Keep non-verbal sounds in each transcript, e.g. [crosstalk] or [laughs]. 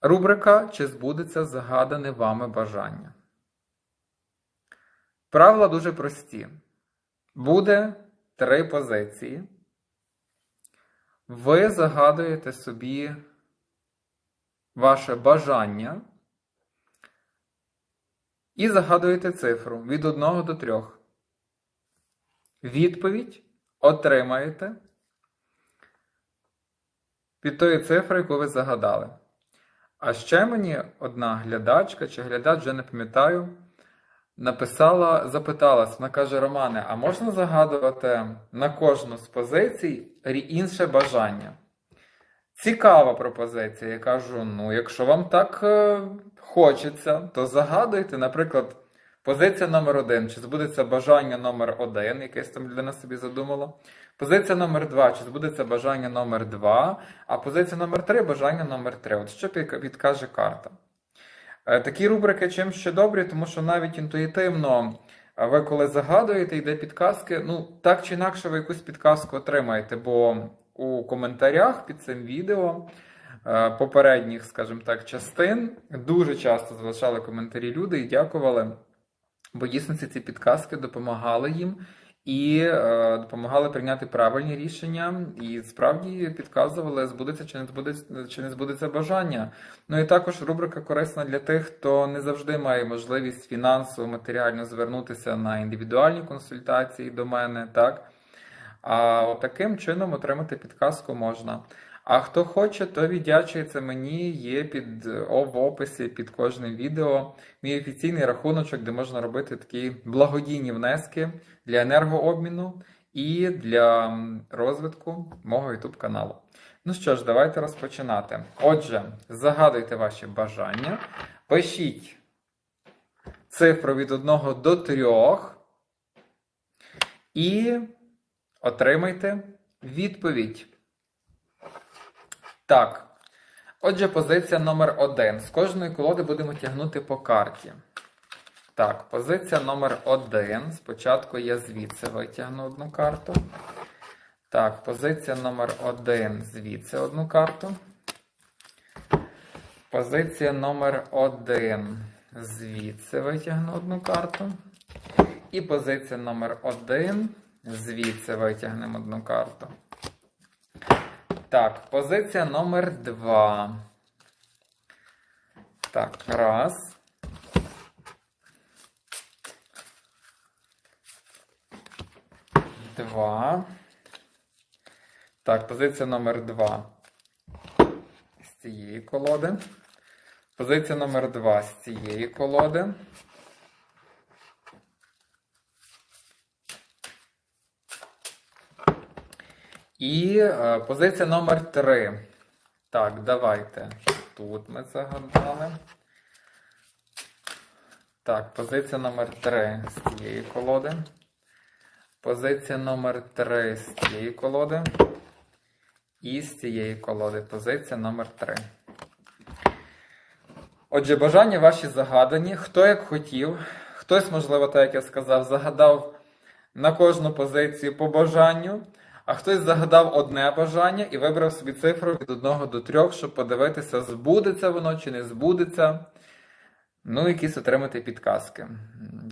Рубрика Чи збудеться загадане вами бажання? Правила дуже прості. Буде три позиції. Ви загадуєте собі ваше бажання і загадуєте цифру від 1 до 3. Відповідь отримаєте від тої цифри, яку ви загадали. А ще мені одна глядачка чи глядач, вже не пам'ятаю, написала, запиталась, вона каже: Романе, а можна загадувати на кожну з позицій інше бажання? Цікава пропозиція. Я кажу: ну, якщо вам так е, хочеться, то загадуйте, наприклад, позиція номер один, чи збудеться бажання номер один, якесь там людина собі задумала. Позиція номер 2 чи збудеться бажання номер 2 а позиція номер 3 бажання номер 3 От що підкаже карта. Е, такі рубрики чим ще добрі, тому що навіть інтуїтивно ви коли загадуєте, йде підказки, ну, так чи інакше ви якусь підказку отримаєте, бо у коментарях під цим відео е, попередніх, скажімо так, частин дуже часто залишали коментарі люди і дякували, бо дійсно ці підказки допомагали їм і е, допомагали прийняти правильні рішення, і справді підказували, збудеться чи не збудеться чи не збудеться бажання. Ну і також рубрика корисна для тих, хто не завжди має можливість фінансово, матеріально звернутися на індивідуальні консультації до мене, так. А таким чином отримати підказку можна. А хто хоче, то віддячується мені. Є під в описі під кожним відео мій офіційний рахуночок, де можна робити такі благодійні внески для енергообміну і для розвитку мого YouTube каналу. Ну що ж, давайте розпочинати. Отже, загадуйте ваші бажання, пишіть цифру від 1 до 3 і отримайте відповідь. Так. Отже, позиція номер 1 З кожної колоди будемо тягнути по карті. Так, позиція номер 1 Спочатку я звідси витягну одну карту. Так, позиція номер 1 Звідси одну карту. Позиція номер 1 Звідси витягну одну карту. І позиція номер 1 Звідси витягнемо одну карту. Так, позиція номер 2. Так, раз. Два. Так, позиція номер 2 з цієї колоди. Позиція номер 2 з цієї колоди. І е, позиція номер 3. Так, давайте. Тут ми загадали. Так, позиція номер 3 з цієї колоди. Позиція номер 3 з цієї колоди. І з цієї колоди. Позиція номер 3. Отже, бажання ваші загадані. Хто як хотів. Хтось, можливо, так як я сказав, загадав на кожну позицію по бажанню. А хтось загадав одне бажання і вибрав собі цифру від 1 до 3, щоб подивитися, збудеться воно чи не збудеться. Ну, якісь отримати підказки.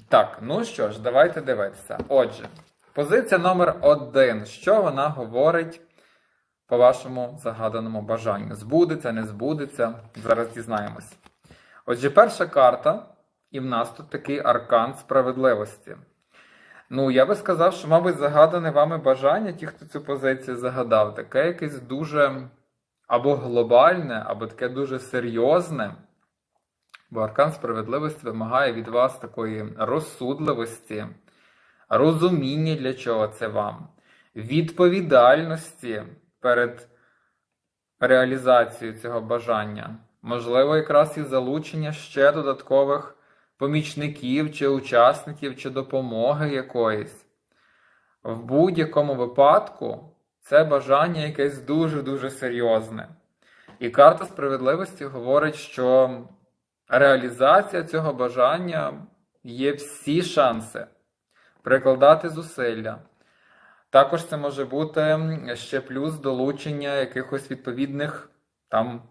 Так, ну що ж, давайте дивитися. Отже, позиція номер 1 Що вона говорить по вашому загаданому бажанню? Збудеться, не збудеться. Зараз дізнаємось. Отже, перша карта, і в нас тут такий аркан справедливості. Ну, я би сказав, що, мабуть, загадане вами бажання, ті, хто цю позицію загадав, таке якесь дуже або глобальне, або таке дуже серйозне. Бо аркан справедливості вимагає від вас такої розсудливості, розуміння, для чого це вам, відповідальності перед реалізацією цього бажання, можливо, якраз і залучення ще додаткових помічників чи учасників, чи допомоги якоїсь. В будь-якому випадку це бажання якесь дуже-дуже серйозне. І карта справедливості говорить, що реалізація цього бажання є всі шанси прикладати зусилля. Також це може бути ще плюс долучення якихось відповідних там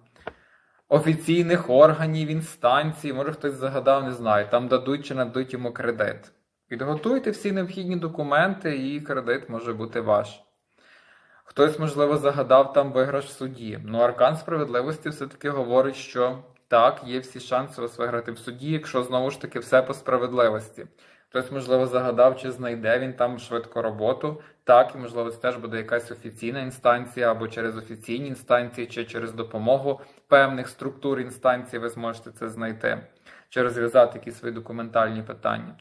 офіційних органів, інстанцій, може хтось загадав, не знаю, там дадуть чи нададуть йому кредит. Підготуйте всі необхідні документи, і кредит може бути ваш. Хтось, можливо, загадав там виграш в суді. Ну, аркан справедливості все-таки говорить, що так, є всі шанси вас виграти в суді, якщо знову ж таки все по справедливості. Хтось, можливо, загадав, чи знайде він там швидко роботу. Так, і можливо, це теж буде якась офіційна інстанція, або через офіційні інстанції, чи через допомогу певних структур інстанцій ви зможете це знайти, чи розв'язати якісь свої документальні питання.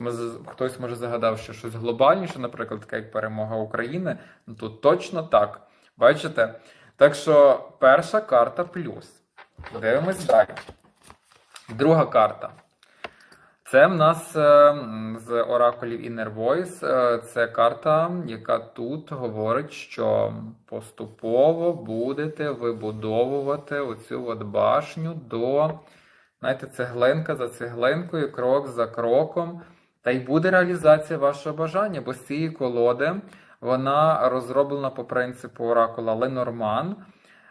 Може, хтось може загадав, що щось глобальніше, наприклад, таке як перемога України. Ну тут точно так. Бачите? Так що перша карта плюс. Дивимось далі. Друга карта. Це в нас е, з оракулів Inner Voice. е, Це карта, яка тут говорить, що поступово будете вибудовувати оцю от башню до, знаєте, цеглинка за цеглинкою, крок за кроком. Та й буде реалізація вашого бажання, бо з цієї колоди вона розроблена по принципу оракула Ленорман.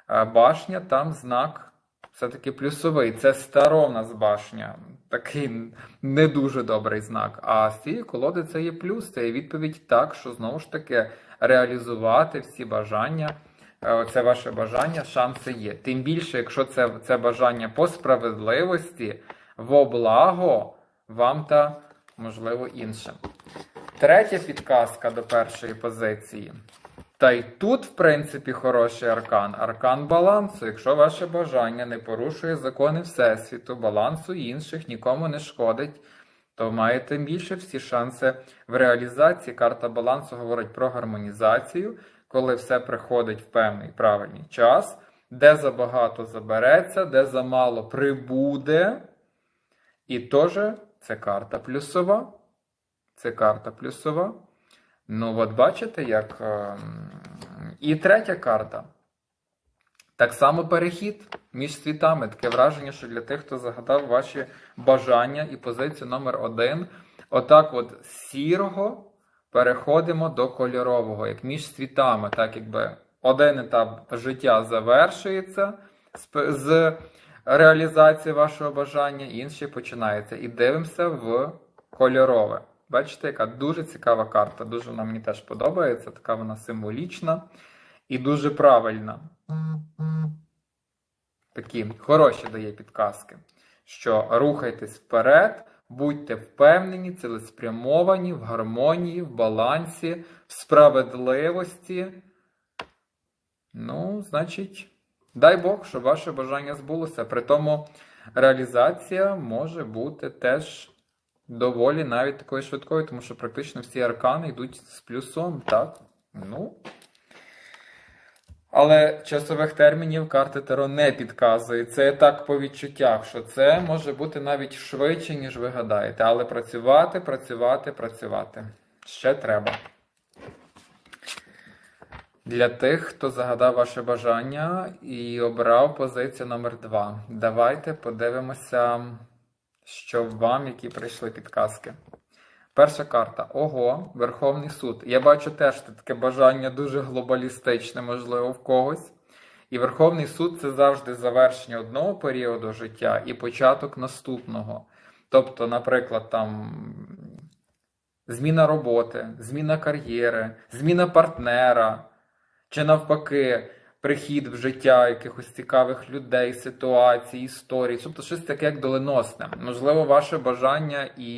Е, Башня, там знак все-таки плюсовий. Це стара в нас башня. Такий не дуже добрий знак. А з цієї колоди це є плюс, це є відповідь так, що знову ж таки реалізувати всі бажання. е, Це ваше бажання, шанси є. Тим більше, якщо це, це бажання по справедливості, во благо вам та можливо іншим. Третя підказка до першої позиції. Та й тут, в принципі, хороший аркан. Аркан балансу. Якщо ваше бажання не порушує закони Всесвіту, балансу інших, нікому не шкодить, то маєте більше всі шанси в реалізації. Карта балансу говорить про гармонізацію, коли все приходить в певний правильний час, де забагато забереться, де замало прибуде. І теж це карта плюсова. Це карта плюсова. Ну, от бачите, як. ем, І третя карта. Так само перехід між світами. Таке враження, що для тих, хто загадав ваші бажання і позицію номер один. Отак, от сірого переходимо до кольорового, як між світами, так якби один етап життя завершується з реалізації вашого бажання, інший починається. І дивимося в кольорове. Бачите, яка дуже цікава карта. Дуже вона мені теж подобається. Така вона символічна і дуже правильна. Такі хороші дає підказки, що рухайтесь вперед, будьте впевнені, цілеспрямовані, в гармонії, в балансі, в справедливості. Ну, значить, дай Бог, щоб ваше бажання збулося. При тому реалізація може бути теж доволі навіть такою швидкою, тому що практично всі аркани йдуть з плюсом, так? Ну. Але часових термінів карти Таро не підказує. Це так по відчуттях, що це може бути навіть швидше, ніж ви гадаєте. Але працювати, працювати, працювати. Ще треба. Для тих, хто загадав ваше бажання і обрав позицію номер 2 Давайте подивимося, що вам, які прийшли підказки. Перша карта. Ого, Верховний суд. Я бачу теж таке бажання дуже глобалістичне, можливо, в когось. І Верховний суд це завжди завершення одного періоду життя і початок наступного. Тобто, наприклад, там зміна роботи, зміна кар'єри, зміна партнера, чи навпаки, прихід в життя якихось цікавих людей, ситуацій, історій, тобто щось таке як доленосне. Можливо, ваше бажання і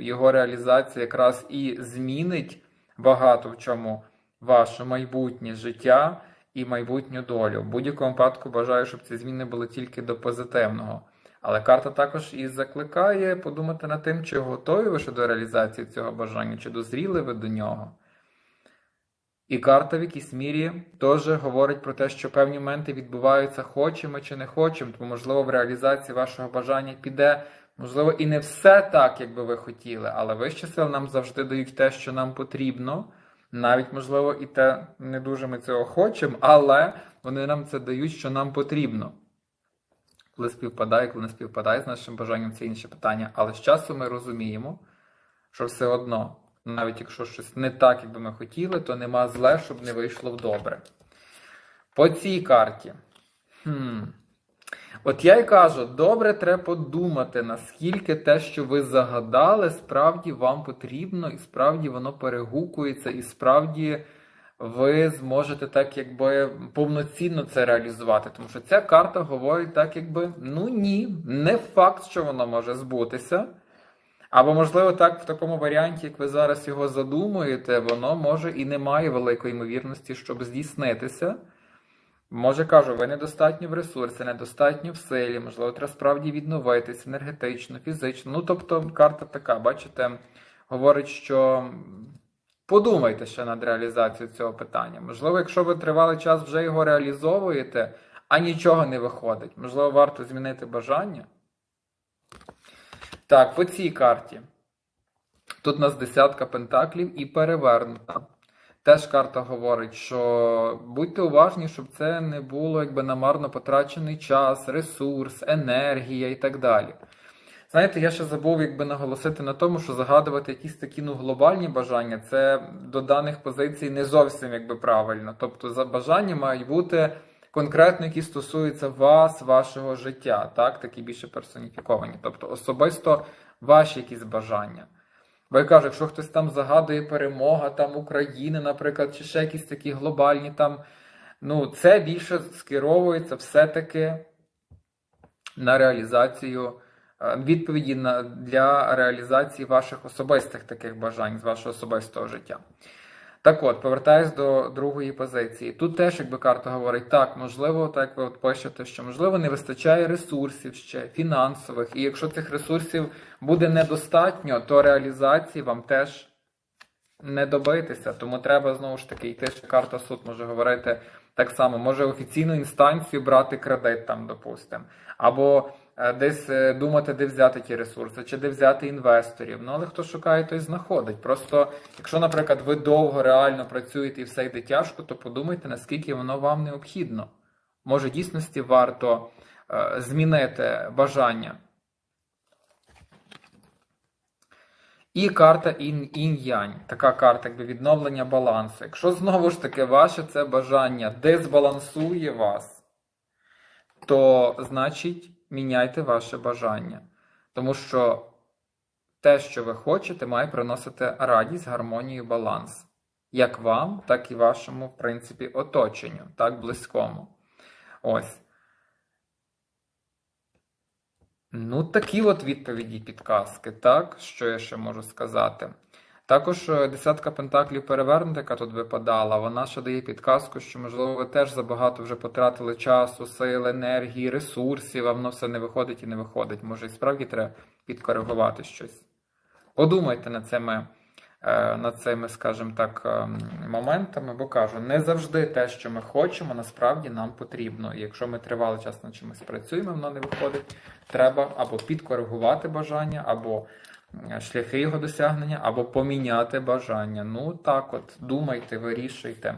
його реалізація якраз і змінить багато в чому ваше майбутнє життя і майбутню долю. В будь-якому випадку бажаю, щоб ці зміни були тільки до позитивного. Але карта також і закликає подумати над тим, чи готові ви ще до реалізації цього бажання, чи дозріли ви до нього. І карта в якійсь мірі теж говорить про те, що певні моменти відбуваються, хочемо чи не хочемо, тому, можливо, в реалізації вашого бажання піде, можливо, і не все так, як би ви хотіли, але вищі сили нам завжди дають те, що нам потрібно. Навіть, можливо, і те не дуже ми цього хочемо, але вони нам це дають, що нам потрібно. Коли співпадає, коли не співпадає з нашим бажанням, це інше питання. Але з часу ми розуміємо, що все одно, навіть якщо щось не так, як би ми хотіли, то нема зле, щоб не вийшло в добре. По цій карті. Хм. От я й кажу, добре треба подумати, наскільки те, що ви загадали, справді вам потрібно, і справді воно перегукується, і справді ви зможете так, якби повноцінно це реалізувати. Тому що ця карта говорить так, якби ну ні, не факт, що воно може збутися. Або, можливо, так, в такому варіанті, як ви зараз його задумуєте, воно може і не має великої ймовірності, щоб здійснитися. Може, кажу, ви недостатньо в ресурсі, недостатньо в силі, можливо, треба справді відновитись енергетично, фізично. Ну, тобто, карта така, бачите, говорить, що подумайте ще над реалізацією цього питання. Можливо, якщо ви тривалий час вже його реалізовуєте, а нічого не виходить, можливо, варто змінити бажання. Так, по цій карті. Тут у нас десятка пентаклів і перевернута. Теж карта говорить, що будьте уважні, щоб це не було якби намарно потрачений час, ресурс, енергія і так далі. Знаєте, я ще забув якби наголосити на тому, що загадувати якісь такі ну, глобальні бажання, це до даних позицій не зовсім якби правильно. Тобто, за бажання мають бути конкретно, які стосуються вас, вашого життя, так, такі більше персоніфіковані. Тобто особисто ваші якісь бажання. Бо я кажу, якщо хтось там загадує перемога там України, наприклад, чи ще якісь такі глобальні там, ну, це більше скеровується все-таки на реалізацію е, відповіді на, для реалізації ваших особистих таких бажань з вашого особистого життя. Так от, повертаюсь до другої позиції. Тут теж, якби карта говорить, так, можливо, так ви от пишете, що можливо не вистачає ресурсів ще фінансових, і якщо цих ресурсів буде недостатньо, то реалізації вам теж не добитися. Тому треба знову ж таки йти, що карта суд може говорити так само, може офіційну інстанцію брати кредит там, допустимо, або десь е, думати, де взяти ті ресурси, чи де взяти інвесторів. Ну, але хто шукає, той знаходить. Просто, якщо, наприклад, ви довго реально працюєте і все йде тяжко, то подумайте, наскільки воно вам необхідно. Може, дійсності варто е, змінити бажання. І карта інь-янь, така карта якби відновлення балансу. Якщо знову ж таки ваше це бажання дезбалансує вас, то значить міняйте ваше бажання. Тому що те, що ви хочете, має приносити радість, гармонію, баланс. Як вам, так і вашому, в принципі, оточенню, так близькому. Ось. Ну, такі от відповіді підказки, так, що я ще можу сказати. Також е, десятка пентаклів перевернута, яка тут випадала, вона ще дає підказку, що, можливо, ви теж забагато вже потратили часу, сил, енергії, ресурсів, а воно все не виходить і не виходить. Може, і справді треба підкоригувати щось. Подумайте над цими. Е, над цими, скажімо так, ем, моментами, бо кажу, не завжди те, що ми хочемо, насправді нам потрібно. І якщо ми тривалий час над чимось працюємо, воно не виходить, треба або підкоригувати бажання, або шляхи його досягнення, або поміняти бажання. Ну так от, думайте, вирішуйте.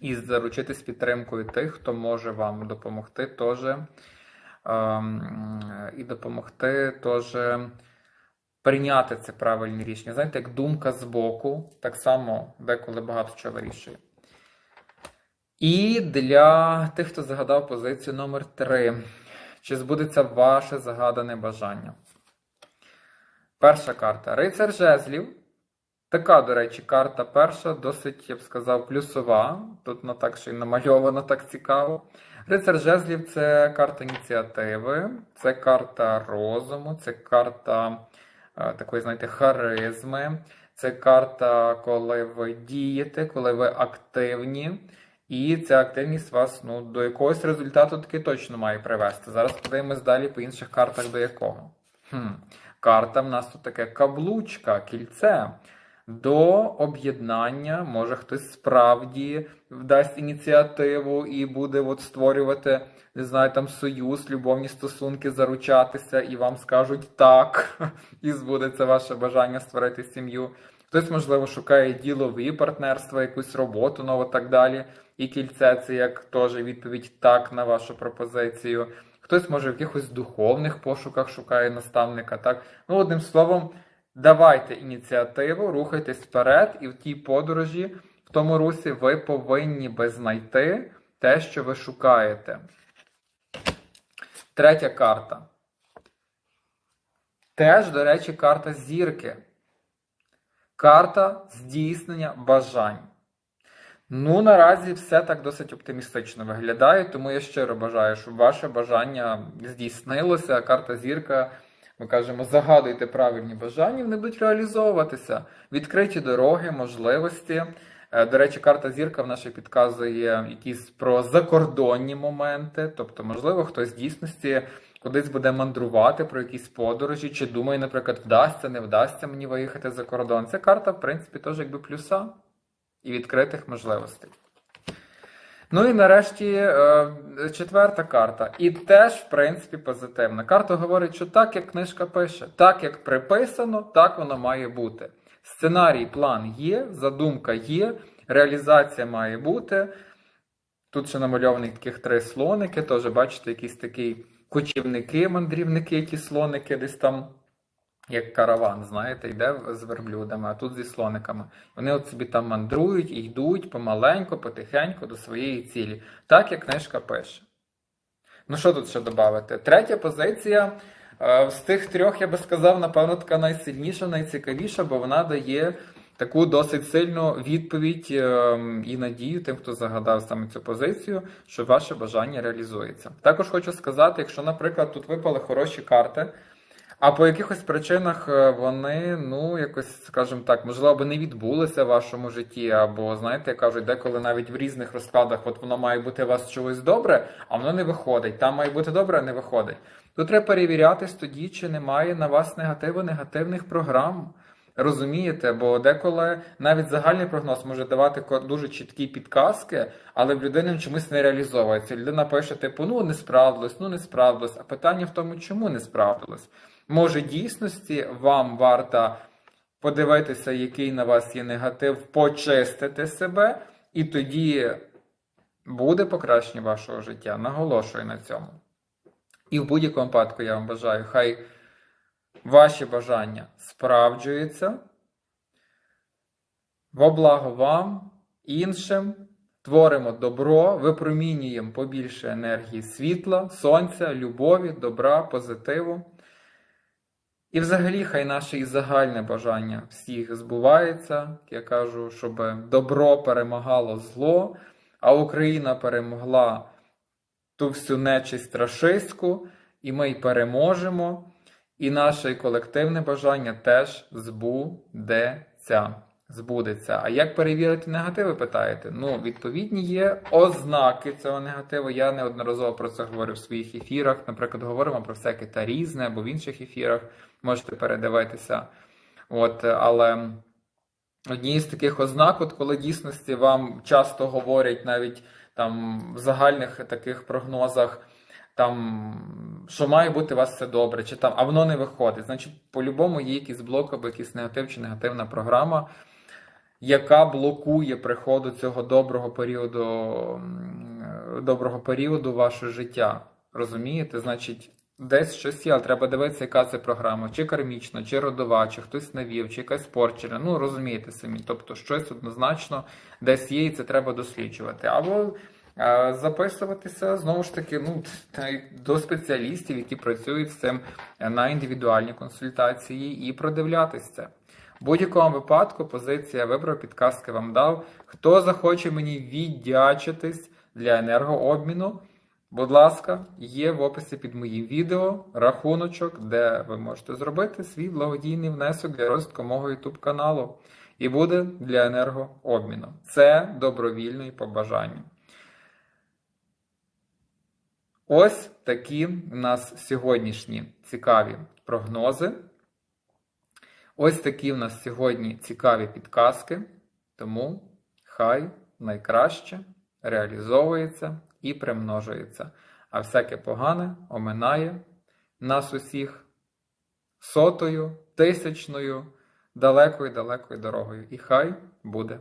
І заручитись підтримкою тих, хто може вам допомогти теж. Ем, і допомогти теж прийняти це правильне рішення. Знаєте, як думка з боку, так само деколи багато чого вирішує. І для тих, хто загадав позицію номер 3 чи збудеться ваше загадане бажання? Перша карта. Рицар жезлів. Така, до речі, карта перша, досить, я б сказав, плюсова. Тут вона так ще й намальовано так цікаво. Рицар жезлів це карта ініціативи, це карта розуму, це карта такої, знаєте, харизми. Це карта, коли ви дієте, коли ви активні. І ця активність вас ну, до якогось результату таки точно має привести. Зараз подивимось далі по інших картах до якого. Хм. Карта в нас тут таке каблучка, кільце. До об'єднання, може хтось справді вдасть ініціативу і буде от створювати, не знаю, там союз, любовні стосунки, заручатися, і вам скажуть так, [laughs] і збудеться ваше бажання створити сім'ю. Хтось, можливо, шукає ділові партнерства, якусь роботу, нову так далі. І кільце це як теж відповідь так на вашу пропозицію. Хтось, може, в якихось духовних пошуках шукає наставника. так. Ну, одним словом. Давайте ініціативу, рухайтесь вперед, і в тій подорожі, в тому русі, ви повинні би знайти те, що ви шукаєте. Третя карта. Теж, до речі, карта зірки. Карта здійснення бажань. Ну, наразі все так досить оптимістично виглядає, тому я щиро бажаю, щоб ваше бажання здійснилося. Карта зірка, ми кажемо, загадуйте правильні бажання, вони будуть реалізовуватися. Відкриті дороги, можливості. Е, До речі, карта зірка в нашій підказує якісь про закордонні моменти, тобто, можливо, хтось в дійсності кудись буде мандрувати про якісь подорожі, чи думає, наприклад, вдасться, не вдасться мені виїхати за кордон. Це карта, в принципі, теж якби плюса і відкритих можливостей. Ну і нарешті е, четверта карта. І теж, в принципі, позитивна. Карта говорить, що так, як книжка пише, так як приписано, так воно має бути. Сценарій, план є, задумка є, реалізація має бути. Тут ще намальовані таких три слоники, теж бачите, якісь такі кочівники, мандрівники, ті слоники десь там як караван, знаєте, йде з верблюдами, а тут зі слониками. Вони от собі там мандрують і йдуть помаленьку, потихеньку до своєї цілі, так як книжка пише. Ну, що тут ще додати? Третя позиція е, з тих трьох, я би сказав, напевно, така найсильніша, найцікавіша, бо вона дає таку досить сильну відповідь е, і надію тим, хто загадав саме цю позицію, що ваше бажання реалізується. Також хочу сказати, якщо, наприклад, тут випали хороші карти. А по якихось причинах е, вони, ну, якось, скажімо так, можливо, би не відбулися в вашому житті, або, знаєте, кажуть, деколи навіть в різних розкладах от воно має бути у вас чогось добре, а воно не виходить. Там має бути добре, а не виходить. Тут треба перевірятись тоді, чи немає на вас негативу, негативних програм. Розумієте, бо деколи навіть загальний прогноз може давати дуже чіткі підказки, але в людини чомусь не реалізовується. Людина пише, типу, ну не справдилось, ну не справдилось. А питання в тому, чому не справдилось. Може, дійсності вам варто подивитися, який на вас є негатив, почистити себе, і тоді буде покращення вашого життя. Наголошую на цьому. І в будь-якому випадку я вам бажаю, хай ваші бажання справджуються во благо вам, іншим, творимо добро, випромінюємо побільше енергії світла, сонця, любові, добра, позитиву. І взагалі, хай наше і загальне бажання всіх збувається. Я кажу, щоб добро перемагало зло, а Україна перемогла ту всю нечисть рашистську, і ми й переможемо. І наше колективне бажання теж збудеться. Збудеться. А як перевірити негативи, питаєте? Ну, відповідні є ознаки цього негативу. Я неодноразово про це говорю в своїх ефірах. Наприклад, говоримо про всяке та різне або в інших ефірах. Можете передивитися. От, але однією з таких ознак, от коли дійсності вам часто говорять навіть там в загальних таких прогнозах там, що має бути у вас все добре, чи там, а воно не виходить. Значить, по-любому є якийсь блок або якийсь негатив чи негативна програма, яка блокує приходу цього доброго періоду, доброго періоду ваше життя. Розумієте? Значить, десь щось є, але треба дивитися, яка це програма, чи кармічна, чи родова, чи хтось навів, чи якась порчена. Ну, розумієте самі. Тобто, щось однозначно десь є, і це треба досліджувати. Або е, записуватися знову ж таки ну, до спеціалістів, які працюють з цим на індивідуальні консультації, і продивлятися. В будь-якому випадку позиція вибрав, підказки вам дав. Хто захоче мені віддячитись для енергообміну, будь ласка, є в описі під моїм відео рахуночок, де ви можете зробити свій благодійний внесок для розвитку мого YouTube каналу. І буде для енергообміну. Це добровільно і по. Ось такі в нас сьогоднішні цікаві прогнози. Ось такі в нас сьогодні цікаві підказки. Тому хай найкраще реалізовується і примножується. А всяке погане оминає нас усіх сотою, тисячною, далекою далекою дорогою. І хай буде